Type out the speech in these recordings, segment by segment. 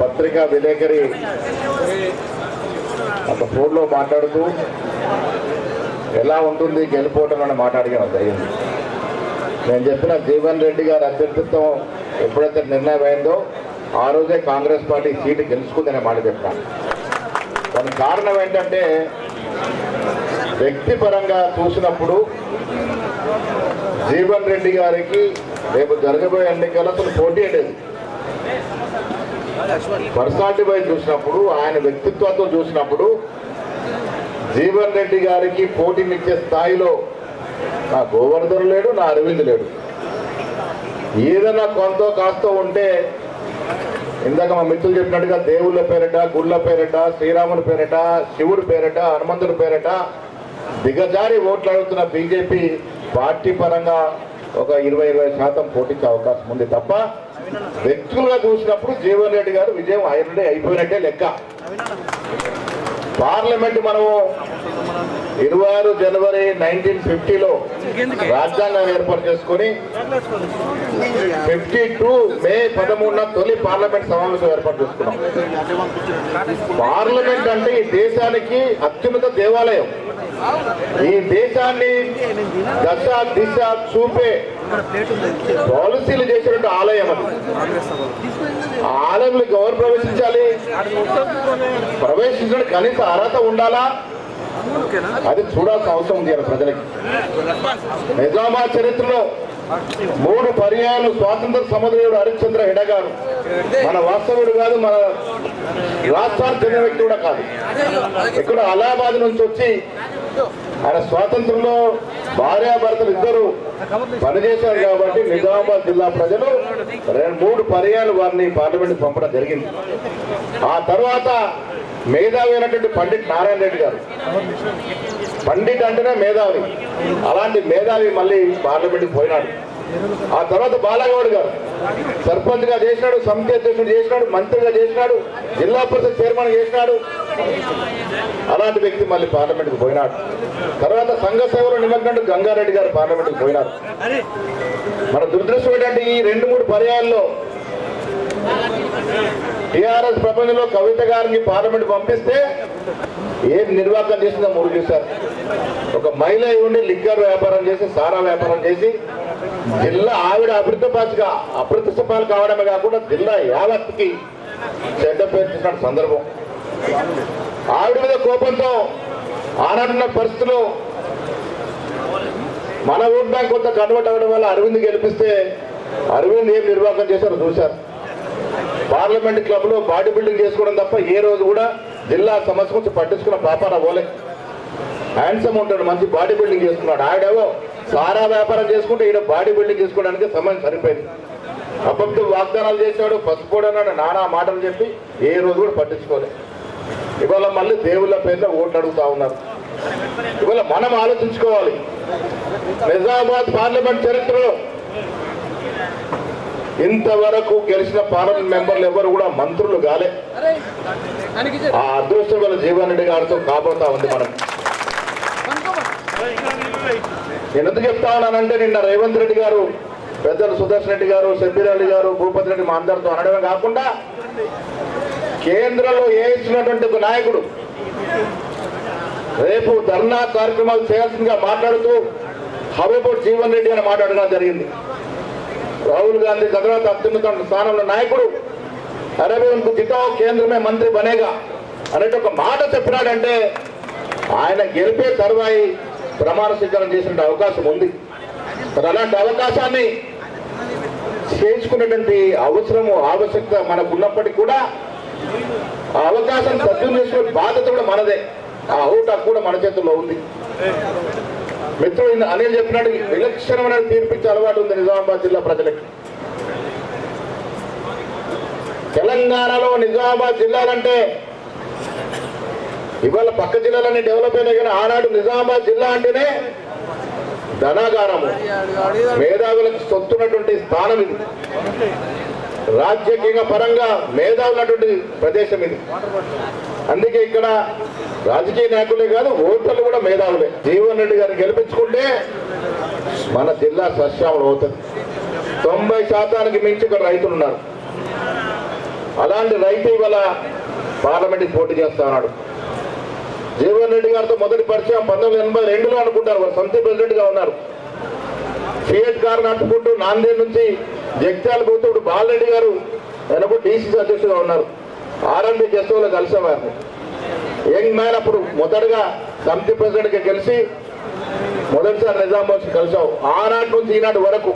పత్రికా విలేకరి ఒక ఫోన్లో మాట్లాడుతూ ఎలా ఉంటుంది గెలిపోవటం అని మాట్లాడగలం అయింది నేను చెప్పిన జీవన్ రెడ్డి గారి అభ్యర్థిత్వం ఎప్పుడైతే నిర్ణయం అయిందో ఆ రోజే కాంగ్రెస్ పార్టీ సీటు గెలుచుకుందనే మాట చెప్పాను. దానికి కారణం ఏంటంటే వ్యక్తిపరంగా చూసినప్పుడు జీవన్ రెడ్డి గారికి రేపు జరగబోయే ఎన్నికలు అసలు పోటీ అనేది పర్సనాలిటీ వైజ్ చూసినప్పుడు ఆయన వ్యక్తిత్వంతో చూసినప్పుడు జీవన్ రెడ్డి గారికి పోటీనిచ్చే స్థాయిలో నా గోవర్ధన్ లేడు నా అరవింద్ లేడు. ఏదైనా కొంత కాస్త ఉంటే ఇందాక మా మిత్రులు చెప్పినట్టుగా దేవుళ్ళ పేరట గుళ్ళ పేరట శ్రీరాముల పేరట శివుడి పేరట హనుమంతుడి పేరట దిగజారి ఓట్లు అడుగుతున్న బీజేపీ పార్టీ పరంగా ఒక ఇరవై ఇరవై శాతం పోటీకి అవకాశం ఉంది తప్ప వ్యక్తులుగా చూసినప్పుడు జీవన్ రెడ్డి గారు విజయం అయినట్టే అయిపోయినట్టే లెక్క. పార్లమెంట్ మనము ఇరవై ఆరు జనవరి నైన్టీన్ ఫిఫ్టీలో రాజ్యాంగం ఏర్పాటు చేసుకొని ఫిఫ్టీ టూ మే పదమూడున తొలి పార్లమెంట్ సమావేశం ఏర్పాటు చేసుకున్నాం. పార్లమెంట్ అంటే ఈ దేశానికి అత్యున్నత దేవాలయం. ఈ దేశాన్ని దశ దిశ చూపే పాలసీలు చేసినట్టు ఆలయం అది. ఆ ఆలయంలోకి ఎవరు ప్రవేశించాలి? ప్రవేశించడానికి కనీస అర్హత ఉండాలా? అది చూడాల్సిన అవసరం ఉంది ప్రజలకి. నిజామాబాద్ చరిత్రలో మూడు పర్యాయాలు స్వాతంత్ర సమరయుడు హరిశ్చంద్ర హెడ గారు మన వాస్తవుడు కాదు మన రాష్ట్రానికి చెందిన వ్యక్తి కూడా కాదు. ఇక్కడ అలహాబాద్ నుంచి వచ్చి ఆయన స్వాతంత్రంలో భార్యాభర్తలు ఇద్దరు పనిచేశారు కాబట్టి నిజామాబాద్ జిల్లా ప్రజలు రెండు మూడు పర్యాలు వారిని పార్లమెంట్కి పంపడం జరిగింది. ఆ తర్వాత మేధావి అయినటువంటి పండిట్ నారాయణ రెడ్డి గారు. పండిట్ అంటేనే మేధావి. అలాంటి మేధావి మళ్ళీ పార్లమెంట్కి పోయినాడు. ఆ తర్వాత బాలగౌడ్ గారు. సర్పంచ్గా చేసినాడు సమితి అధ్యక్షుడు చేసినాడు మంత్రిగా చేసినాడు జిల్లా పరిషత్ చైర్మన్ చేసినాడు. అలాంటి వ్యక్తి మళ్ళీ పార్లమెంట్కి పోయినాడు. తర్వాత సంఘ సేవలో నిమగ్నడు గంగారెడ్డి గారు పార్లమెంట్కి పోయినారు. మన దురదృష్టం ఏంటంటే ఈ రెండు మూడు పర్యాయాల్లో టిఆర్ఎస్ ప్రపంచంలో కవిత గారిని పార్లమెంట్ పంపిస్తే ఏం నిర్వాహకం చేసిందో మూడు చూశారు ఒక మహిళ అయి ఉండి లిక్కర్ వ్యాపారం చేసి సారా వ్యాపారం చేసి జిల్లా ఆవిడ అభివృద్ధిపాలుగా అప్రతిష్టపాలు కావడమే కాకుండా జిల్లా యావత్కి చెడ్డ పేర్చిన సందర్భం. ఆవిడ మీద కోపంతో ఆనాడున్న పరిస్థితులు మన ఓట్ బ్యాంక్ కొంత కన్వర్ట్ అవ్వడం వల్ల అరవింద్ గెలిపిస్తే అరవింద్ ఏం నిర్వాహకం చేశారో చూశారు. పార్లమెంట్ క్లబ్లో బాడీ బిల్డింగ్ చేసుకోవడం తప్ప ఏ రోజు కూడా జిల్లా సమస్య గురించి పట్టించుకున్న పాపాన పోలే. హ్యాండ్సమ్ ఉంటాడు మంచి బాడీ బిల్డింగ్ చేసుకున్నాడు. ఆడేవో సారా వ్యాపారం చేసుకుంటే ఈయన బాడీ బిల్డింగ్ చేసుకోవడానికి సమయం సరిపోయింది. అబద్ధ వాగ్దానాలు చేశాడు పసుపోడన్నాడు నానా మాటలు చెప్పి ఏ రోజు కూడా పట్టించుకోలేదు ఇవాళ మళ్ళీ దేవుళ్ళ పేరున ఓట్లు అడుగుతా ఉన్నారు. ఇవాళ మనం ఆలోచించుకోవాలి. నిజామాబాద్ పార్లమెంట్ చరిత్రలో ఇంతవరకు గెలిచిన పార్లమెంట్ మెంబర్లు ఎవరు కూడా మంత్రులు కాలే. ఆ అదృష్టం వల్ల జీవన్ రెడ్డి గారితో కాబోతా ఉంది మనం. నేను ఎందుకు చెప్తా నిన్న రేవంత్ రెడ్డి గారు పెద్దలు సుదర్శన్ రెడ్డి గారు సెబ్బిరెడ్డి గారు భూపతి రెడ్డి మా అందరితో అనడమే కాకుండా కేంద్రంలో ఏ ఒక నాయకుడు. రేపు ధర్నా కార్యక్రమాలు చేయాల్సిందిగా మాట్లాడుతూ హవేపూర్ జీవన్ రెడ్డి అని మాట్లాడడం జరిగింది. రాహుల్ గాంధీ తర్వాత అత్యున్నత స్థానంలో నాయకుడు. అరవై ఉన్కు కేంద్రమే మంత్రి బనేగా అనేటి ఒక మాట చెప్పినాడంటే ఆయన గెలిపే తరువాయి ప్రమాణ స్వీకారం చేసిన అవకాశం ఉంది. మరి అలాంటి అవకాశాన్ని చేసుకునేటువంటి అవసరము ఆవశ్యకత మనకు ఉన్నప్పటికీ కూడా ఆ అవకాశాన్ని సద్వినియోగం చేసుకునే బాధ్యత కూడా మనదే. ఆ అవుట్ కూడా మన చేతుల్లో ఉంది. మిత్రుడు ఇంద- అనిల్ చెప్పినట్టు విలక్షణమైన తీర్పించే అలవాటు ఉంది నిజామాబాద్ జిల్లా ప్రజలకి. తెలంగాణలో నిజామాబాద్ జిల్లాలంటే ఇవాళ పక్క జిల్లాలన్నీ డెవలప్ అయినాయి కానీ ఆనాడు నిజామాబాద్ జిల్లా అంటేనే ధనాగారము. మేధావులకు సొత్తున్నటువంటి స్థానం ఇది. రాజకీయ పరంగా మేధావులటువంటి ప్రదేశం ఇది. అందుకే ఇక్కడ రాజకీయ నాయకులే కాదు ఓటర్లు కూడా మేధావులే. జీవన్ రెడ్డి గారిని గెలిపించుకుంటే మన జిల్లా సస్యామలం అవుతుంది. తొంభై శాతానికి మించి ఇక్కడ రైతులు ఉన్నారు. అలాంటి రైతు ఇవాళ పార్లమెంట్కి పోటీ చేస్తా ఉన్నాడు. జీవన్ రెడ్డి గారితో మొదటి పరిచయం పంతొమ్మిది ఎనభై రెండులో అనుకుంటారు. వారు సొంత ప్రెసిడెంట్గా ఉన్నారు. ఫియట్ కార్ నడుపుకుంటూ నాందేడ్ నుంచి జగిత్యాల పోతూ ఇప్పుడు బాలరెడ్డి గారు వెనక డీసీసీ అధ్యక్షుడుగా ఉన్నారు. ఆర్ఎండి జస్టులో కలిసేవారు. యంగ్ మ్యాన్ అప్పుడు మొదటగా సమితి ప్రెసిడెంట్గా గెలిచి మొదటిసారి నిజామాబాద్ కలిసావు ఆనాటి నుంచి ఈనాటి వరకు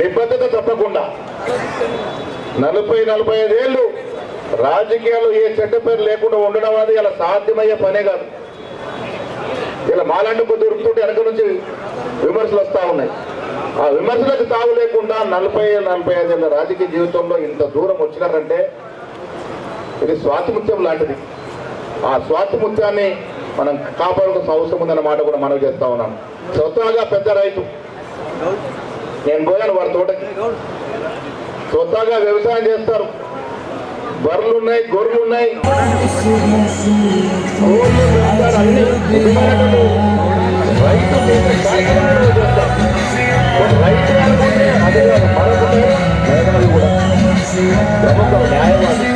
నిబద్ధత తప్పకుండా నలభై నలభై ఐదేళ్ళు రాజకీయాలు ఏ చెడ్డ పేరు లేకుండా ఉండడం అనేది ఇలా సాధ్యమయ్యే పనే కాదు. ఇలా మాలాంటి దొరుకుతుంటే వెనక నుంచి విమర్శలు వస్తూ ఉన్నాయి. ఆ విమర్శలకు తావు లేకుండా నలభై నలభై ఐదేళ్ళ రాజకీయ జీవితంలో ఇంత దూరం వచ్చినారంటే ఇది స్వాతిముత్యం లాంటిది. ఆ స్వాతిముత్యాన్ని మనం కాపాడుకోవాల్సిన అవసరం ఉందన్న మాట కూడా మనవి చేస్తా ఉన్నాను. స్వతహాగా పెద్ద రైతు. నేను పోయాను వారి తోటకి. స్వతహాగా వ్యవసాయం చేస్తారు. బర్రెలు ఉన్నాయి గొర్రెలు ఉన్నాయి రైతు రైతు అది మరొకటి కూడా. న్యాయవాది.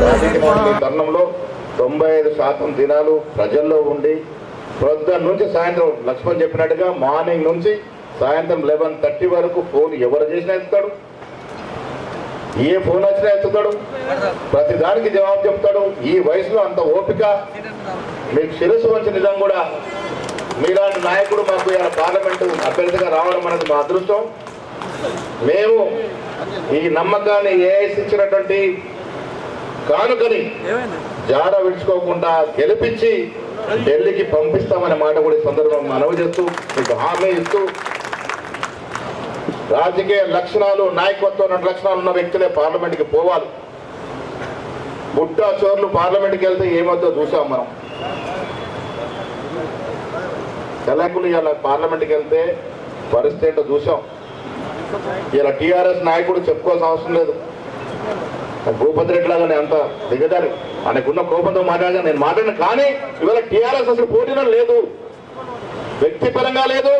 రాజకీయ తరుణంలో తొంభై ఐదు శాతం దినాలు ప్రజల్లో ఉండి ప్రొద్దున నుంచి సాయంత్రం లక్ష్మణ్ చెప్పినట్టుగా మార్నింగ్ నుంచి సాయంత్రం లెవెన్ థర్టీ వరకు ఫోన్ ఎవరు చేసినా ఇస్తాడు ఏ ఫోన్ వచ్చినా ఎత్తుతాడు? ప్రతి దానికి జవాబు చెప్తాడు. ఈ వయసులో అంత ఓపిక మీకు శిరస్సు వంచి నిజం కూడా. మీలాంటి నాయకుడు మాకు ఇలా పార్లమెంటు అభ్యర్థిగా రావడం అనేది మా అదృష్టం. మేము ఈ నమ్మకాన్ని ఏఐసి ఇచ్చినటువంటి కానుకని జాడ విడుచుకోకుండా గెలిపించి ఢిల్లీకి పంపిస్తామనే మాట కూడా ఈ సందర్భం మనవి చేస్తూ మీకు హామీ ఇస్తూ రాజకీయ లక్షణాలు నాయకత్వం లక్షణాలు ఉన్న వ్యక్తులే పార్లమెంట్కి పోవాలి. బుట్టా చోర్లు పార్లమెంట్కి వెళ్తే ఏమవుతుందో చూసాం మనం. తెలంగాణ ఇలా పార్లమెంట్కి వెళ్తే పరిస్థితి ఏంటో చూసాం. ఇలా టీఆర్ఎస్ నాయకుడు చెప్పుకోవాల్సిన అవసరం లేదు. భూపతి రెడ్డి లాగా నేను అంత దిగదారు ఆయనకున్న కోపంతో మాట్లాడాను నేను మాట్లాడిన కానీ ఇవాళ టీఆర్ఎస్ అసలు పోటీలో లేదు. వ్యక్తిపరంగా లేదు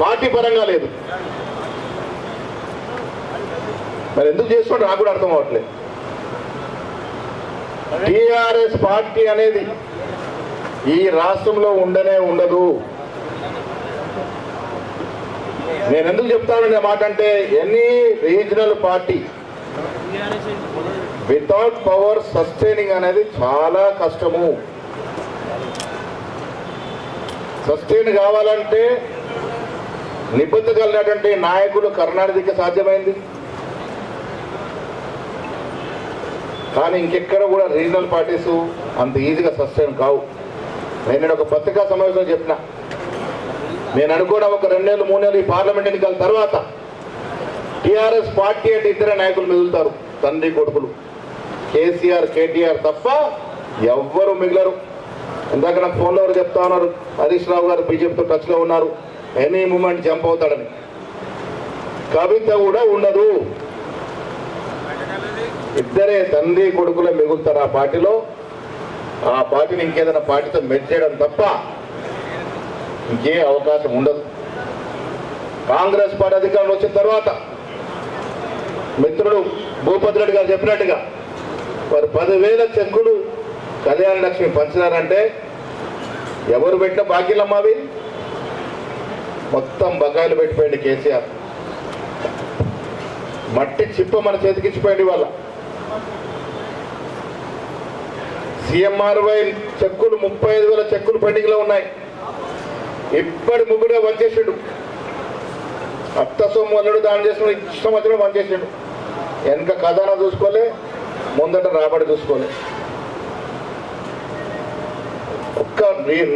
పార్టీ పరంగా లేదు. మరి ఎందుకు చేసుకోండి నాకు కూడా అర్థం అవ్వట్లేదు టిఆర్ఎస్ పార్టీ అనేది ఈ రాష్ట్రంలో ఉండనే ఉండదు. నేను ఎందుకు చెప్తాననే మాట అంటే any regional party without power sustaining అనేది చాలా కష్టము. సస్టైన్ కావాలంటే నిబద్ధ కలిగినటువంటి నాయకులు కర్ణాటకకి సాధ్యమైంది. కానీ ఇంకెక్కడ కూడా రీజనల్ పార్టీస్ అంత ఈజీగా సస్టైన్ కావు. నేను నేను ఒక పత్రికా సమావేశంలో చెప్పిన. నేను అనుకోవడం ఒక రెండేళ్ళు మూడేళ్ళు ఈ పార్లమెంట్ ఎన్నికల తర్వాత టీఆర్ఎస్ పార్టీ అంటే ఇతర నాయకులు మిగులుతారు తండ్రి కొడుకులు. కేసీఆర్ కేటీఆర్ తప్ప ఎవ్వరు మిగలరు. ఇందాక నాకు ఫోన్లో చెప్తా ఉన్నారు హరీష్ రావు గారు బీజేపీతో టచ్లో ఉన్నారు ఎనీ మూమెంట్ జంప్ అవుతాడని. కవిత కూడా ఉండదు. ఇద్దరే తండ్రి కొడుకులే మిగులుతారు ఆ పార్టీలో. ఆ పార్టీని ఇంకేదైనా పార్టీతో మెచ్చేయడం తప్ప ఇంకే అవకాశం ఉండదు. కాంగ్రెస్ పార్టీ అధికారంలో వచ్చిన తర్వాత మిత్రుడు భూపతి రెడ్డి గారు చెప్పినట్టుగా వారు పదివేల చెక్కులు కళ్యాణ లక్ష్మి పంచినారంటే ఎవరు పెట్టిన బాకీలమ్మా అవి? మొత్తం బకాయిలు పెట్టిపోయింది కేసీఆర్. మట్టి చిప్ప మన చేతికిచ్చిపోయింది వాళ్ళ సిఎంఆర్వై చెక్కులు ముప్పై ఐదు వేల చెక్కులు పెండింగ్లో ఉన్నాయి. ఇప్పటి ముగ్గుడే వంచేసాడు అత్త సొమ్ము అల్లుడు దానం చేసిన ఇష్టం వచ్చిన వంచేసాడు వెనక ఖజానా చూసుకోలే ముందట రాబడి చూసుకోలే. ఒక్క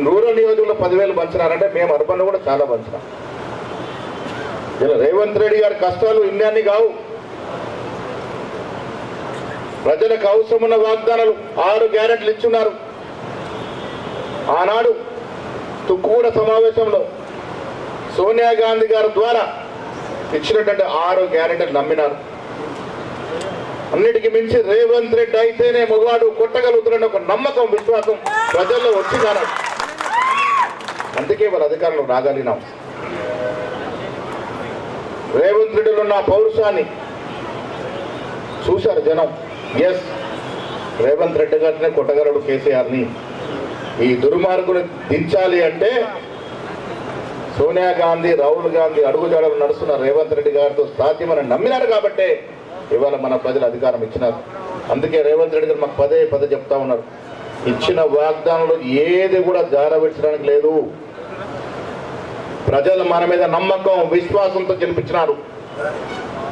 రూరల్ నియోజకవర్గంలో పదివేలు పంచినారంటే మేము అర్బన్ కూడా చాలా పంచినాం. ఇలా రేవంత్ రెడ్డి గారి కష్టాలు ఇన్ని కావు. ప్రజలకు అవసరమున్న వాగ్దానాలు ఆరు గ్యారెంట్లు ఇచ్చున్నారు. ఆనాడు తుక్కుగూడ సమావేశంలో సోనియా గాంధీ గారి ద్వారా ఇచ్చినటువంటి ఆరు గ్యారెంటీలు నమ్మినారు. అన్నిటికీ మించి రేవంత్ రెడ్డి అయితేనే మగవాడు కొట్టగలుగుతున్న ఒక నమ్మకం విశ్వాసం ప్రజల్లో వచ్చి కానీ అందుకే వాళ్ళ అధికారంలో రాగలిగినాం. రేవంత్ రెడ్డిలో ఉన్న పౌరుషాన్ని చూశారు జనం. ఎస్ రేవంత్ రెడ్డి గారినే కొట్టగలడు కేసీఆర్ని. ఈ దుర్మార్గుని దించాలి అంటే సోనియా గాంధీ రాహుల్ గాంధీ అడుగుజాడలు నడుస్తున్న రేవంత్ రెడ్డి గారితో సాధ్యమని నమ్మినారు కాబట్టే ఇవాళ మన ప్రజలు అధికారం ఇచ్చినారు. అందుకే రేవంత్ రెడ్డి గారు మాకు పదే పదే చెప్తా ఉన్నారు. ఇచ్చిన వాగ్దానంలో ఏది కూడా జారవించడానికి లేదు. ప్రజలు మన మీద నమ్మకం విశ్వాసంతో గెలిపించినారు.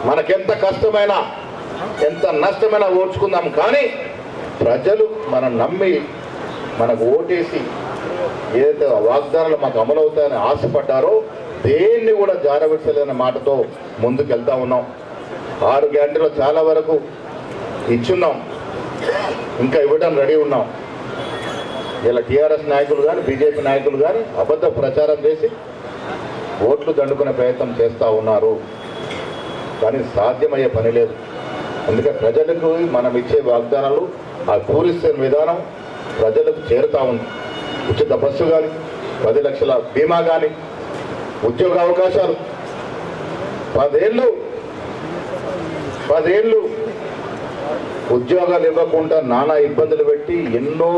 మనకెంత కష్టమైనా ఎంత నష్టమైనా ఓడ్చుకుందాం కానీ ప్రజలు మనం నమ్మి మనకు ఓటేసి ఏదైతే వాగ్దానాలు మాకు అమలవుతాయని ఆశపడ్డారో దేన్ని కూడా జారవిడ్చలేని మాటతో ముందుకు వెళ్తా ఉన్నాం. ఆరు గంటలు చాలా వరకు ఇచ్చున్నాం. ఇంకా ఇవ్వడం రెడీ ఉన్నాం. ఇలా టీఆర్ఎస్ నాయకులు కానీ బీజేపీ నాయకులు కానీ అబద్ధ ప్రచారం చేసి ఓట్లు దండుకునే ప్రయత్నం చేస్తూ ఉన్నారు. కానీ సాధ్యమయ్యే పని లేదు. అందుకే ప్రజలకు మనం ఇచ్చే వాగ్దానాలు ఆ పూరిస్తున్న విధానం ప్రజలకు చేరుతూ ఉంది. ఉచిత బస్సు కానీ పది లక్షల బీమా కానీ ఉద్యోగ అవకాశాలు. పదేళ్ళు పదేళ్ళు ఉద్యోగాలు ఇవ్వకుండా నానా ఇబ్బందులు పెట్టి ఎన్నో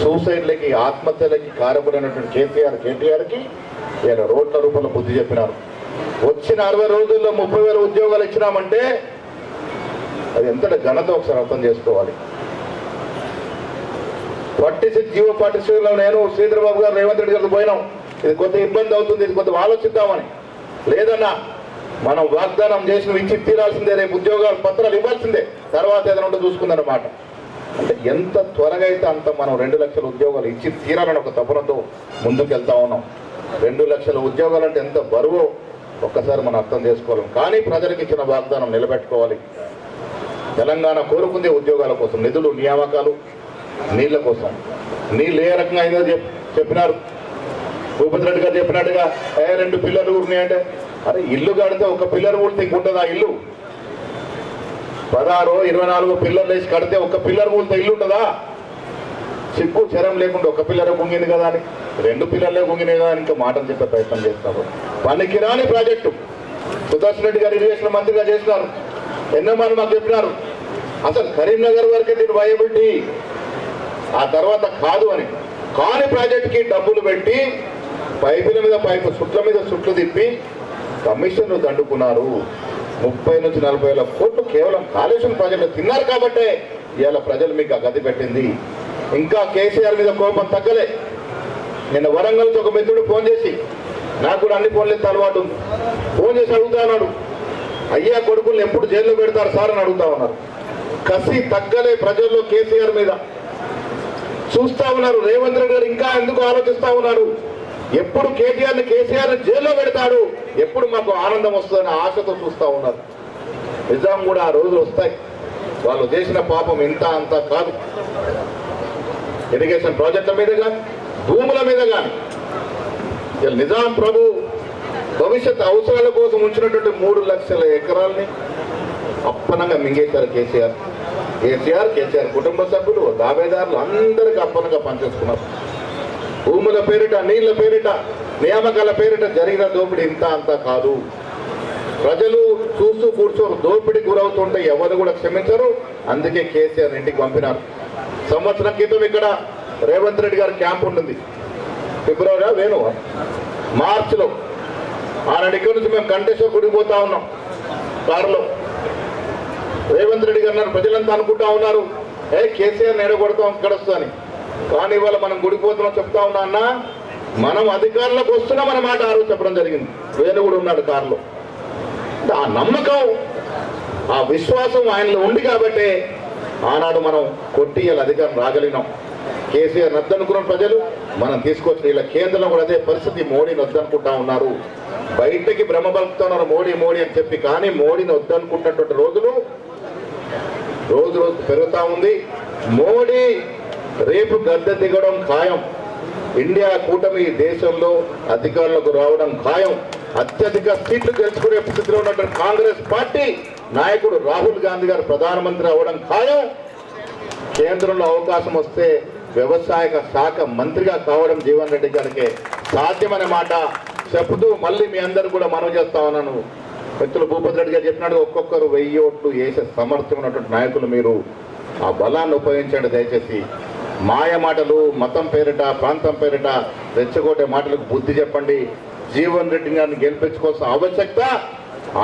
సూసైడ్లకి ఆత్మహత్యలకి కారపడినటువంటి కేసీఆర్ కేటీఆర్కి ఈయన రోడ్ల రూపంలో బుద్ధి చెప్పినారు. వచ్చిన అరవై రోజుల్లో ముప్పై వేల ఉద్యోగాలు ఇచ్చినామంటే అది ఎంత ఘనత ఒకసారి అర్థం చేసుకోవాలి. ఫార్టీ సిక్స్ జీవో ఫార్టీ సిక్స్లో నేను శ్రీధరబాబు గారు రేవంత్ రెడ్డి గారికి పోయినాం. ఇది కొంత ఇబ్బంది అవుతుంది ఇది కొంత ఆలోచిద్దామని. లేదన్నా మనం వాగ్దానం చేసిన ఇచ్చి తీరాల్సిందే రేపు ఉద్యోగాలు పత్రాలు ఇవ్వాల్సిందే. తర్వాత ఏదైనా ఉంటే చూసుకుందన్నమాట. అంటే ఎంత త్వరగా అయితే అంత మనం రెండు లక్షల ఉద్యోగాలు ఇచ్చి తీరాలని ఒక తపనతో ముందుకు వెళ్తా ఉన్నాం. రెండు లక్షల ఉద్యోగాలు అంటే ఎంత బరువో ఒక్కసారి మనం అర్థం చేసుకోవాలి. కానీ ప్రజలకు ఇచ్చిన వాగ్దానం నిలబెట్టుకోవాలి. తెలంగాణ కోరుకుందే ఉద్యోగాల కోసం నిధులు నియామకాలు నీళ్ళ కోసం. నీళ్ళు ఏ రకంగా అయిందో చెప్ చెప్పినారు. భూపతి రెడ్డి గారు చెప్పినట్టుగా ఏ రెండు పిల్లర్లు ఉన్నాయంటే అరే ఇల్లు కడితే ఒక పిల్లర్ కూలితే ఇంకుంటుందా ఇల్లు? పదహారు ఇరవై నాలుగు పిల్లర్లు వేసి కడితే ఒక పిల్లర్ కూలితే ఇల్లు ఉంటుందా చిక్కు చరం లేకుండా ఒక పిల్లరే పొంగింది కదా అని రెండు పిల్లర్లే పొంగినాయి కదా అని ఇంకా మాటలు చెప్పే ప్రయత్నం చేస్తారు. పనికిరాని ప్రాజెక్టు. సుదర్శన్ రెడ్డి గారు ఇరిగేషన్ మంత్రిగా చేసినారు. ఎన్నో మంది మాకు చెప్పినారు. అసలు కరీంనగర్ వరకే దీని వయబిలిటీ ఆ తర్వాత కాదు అని. కాని ప్రాజెక్ట్కి డబ్బులు పెట్టి పైపుల మీద పైపు సుట్ల మీద సుట్లు తిప్పి కమిషన్లు దండుకున్నారు. ముప్పై నుంచి నలభై వేల కోట్లు కేవలం కాళేశ్వరం ప్రాజెక్టులు తిన్నారు కాబట్టే ఇవాళ ప్రజలు మీకు గతి పెట్టింది. ఇంకా కేసీఆర్ మీద కోపం తగ్గలే. నిన్న వరంగల్ ఒక మిత్రుడు ఫోన్ చేసి నాకు కూడా అన్ని ఫోన్లు ఎత్తే అలవాటు ఫోన్ చేసి అడుగుతా అన్నాడు అయ్యా కొడుకుల్ని ఎప్పుడు జైల్లో పెడతారు సార్ అని అడుగుతా ఉన్నారు. కసి తగ్గలే ప్రజల్లో కేసీఆర్ మీద. చూస్తా ఉన్నారు రేవంత్ రెడ్డి గారు ఇంకా ఎందుకు ఆలోచిస్తా ఉన్నారు? ఎప్పుడు కేటీఆర్ని కేసీఆర్ జైల్లో పెడతాడు? ఎప్పుడు మాకు ఆనందం వస్తుందని ఆశతో చూస్తా ఉన్నారు. నిజాం కూడా ఆ రోజులు వస్తాయి. వాళ్ళు చేసిన పాపం ఇంత అంత కాదు. ఇరిగేషన్ ప్రాజెక్టుల మీద కానీ భూముల మీద కానీ నిజాం ప్రభు భవిష్యత్ అవసరాల కోసం ఉంచినటువంటి మూడు లక్షల ఎకరాల్ని అప్పనంగా మింగేశారు కేసీఆర్. కేసీఆర్ కేసీఆర్ కుటుంబ సభ్యులు దావేదారులు అందరికీ అప్పనంగా పనిచేసుకున్నారు. భూముల పేరిట నీళ్ళ పేరిట నియామకాల పేరిట జరిగిన దోపిడీ ఇంత అంత కాదు. ప్రజలు చూస్తూ కూర్చోరు దోపిడీ గురవుతుంటే ఎవరు కూడా క్షమించరు. అందుకే కేసీఆర్ ఇంటికి పంపినారు. సంవత్సరం క్రితం ఇక్కడ రేవంత్ రెడ్డి గారి క్యాంప్ ఉంటుంది. ఫిబ్రవరి వేణు మార్చిలో ఆనాడు ఎక్కడి నుంచి మేము కంటేశ్వర గుడికి పోతా ఉన్నాం. కారులో. రేవంత్ రెడ్డి గారు అన్నారు ప్రజలంతా అనుకుంటా ఉన్నారు. ఏ కేసీఆర్ నేడగొడతాం ఇక్కడ వస్తుందని కానీ ఇవాళ మనం గుడిపోతున్నాం చెప్తా ఉన్నా అన్న మనం అధికారంలోకి వస్తున్నాం అనే మాట ఆరోజు చెప్పడం జరిగింది. వేణుగుడు కూడా ఉన్నాడు కారులో. ఆ నమ్మకం ఆ విశ్వాసం ఆయనలో ఉంది కాబట్టి ఆనాడు మనం కొట్టి అధికారం రాగలిగినాం. కేసీఆర్ నద్దనుకున్న ప్రజలు మనం తీసుకొచ్చిన ఇలా కేంద్రంలో కూడా అదే పరిస్థితి మోడీని వద్దనుకుంటా ఉన్నారు. బయటకి భ్రమ మోడీ మోడీ అని చెప్పి కానీ మోడీని వద్దనుకుంటున్నటువంటి రోజులు రోజు రోజు పెరుగుతా ఉంది. మోడీ రేపు గద్దె దిగడం ఖాయం. ఇండియా కూటమి ఈ దేశంలో అధికారులకు రావడం ఖాయం. అత్యధిక సీట్లు గెలుచుకునే స్థితిలో ఉన్నటువంటి కాంగ్రెస్ పార్టీ నాయకుడు రాహుల్ గాంధీ గారు ప్రధానమంత్రి అవ్వడం ఖాయం. కేంద్రంలో అవకాశం వస్తే వ్యవసాయ శాఖ మంత్రిగా కావడం జీవన్ రెడ్డి గారికి సాధ్యమనే మాట. చెప్తూ మళ్ళీ మీ అందరు కూడా మనవి చేస్తా ఉన్నాను. మిత్రులు భూపతి రెడ్డి గారు చెప్పినట్టు ఒక్కొక్కరు వెయ్యి ఓట్లు వేసే సమర్థ్యం ఉన్నటువంటి నాయకులు మీరు. ఆ బలాన్ని ఉపయోగించండి దయచేసి. మాయ మాటలు మతం పేరిట ప్రాంతం పేరిట రెచ్చగొట్టే మాటలకు బుద్ధి చెప్పండి. జీవన్ రెడ్డి గారిని గెలిపించుకోవాల్సిన ఆవశ్యకత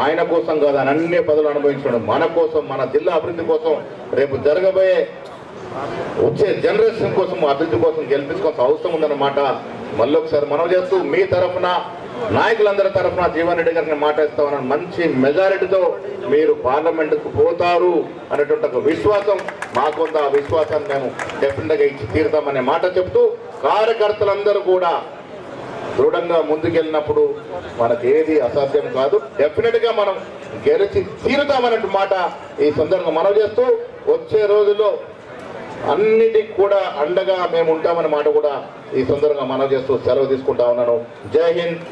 ఆయన కోసం కాదు ఆయన అన్ని పదవులు అనుభవించడం మన కోసం మన జిల్లా అభివృద్ధి కోసం రేపు జరగబోయే వచ్చే జనరేషన్ కోసం అభివృద్ధి కోసం గెలిపించుకోవాల్సిన అవసరం ఉందన్నమాట. మళ్ళీ ఒకసారి మనం చేస్తూ మీ తరఫున నాయకులందరి తరఫున జీవన్ రెడ్డి గారిని మాట్లాడుతామని మంచి మెజారిటీతో మీరు పార్లమెంటుకు పోతారు అనేటువంటి ఒక విశ్వాసం మాకుంది ఆ విశ్వాసాన్ని మేము డెఫినెట్గా ఇచ్చి తీరుతామనే మాట చెప్తూ కార్యకర్తలందరూ కూడా దృఢంగా ముందుకెళ్ళినప్పుడు మనకు ఏది అసాధ్యం కాదు. డెఫినెట్గా మనం గెలిచి తీరుతామనే మాట ఈ సందర్భంగా మనవి చేస్తూ వచ్చే రోజుల్లో అన్నిటికి కూడా అండగా మేము ఉంటామనే మాట కూడా ఈ సందర్భంగా మనం చేస్తూ సెలవు తీసుకుంటా ఉన్నాను. జై హింద్.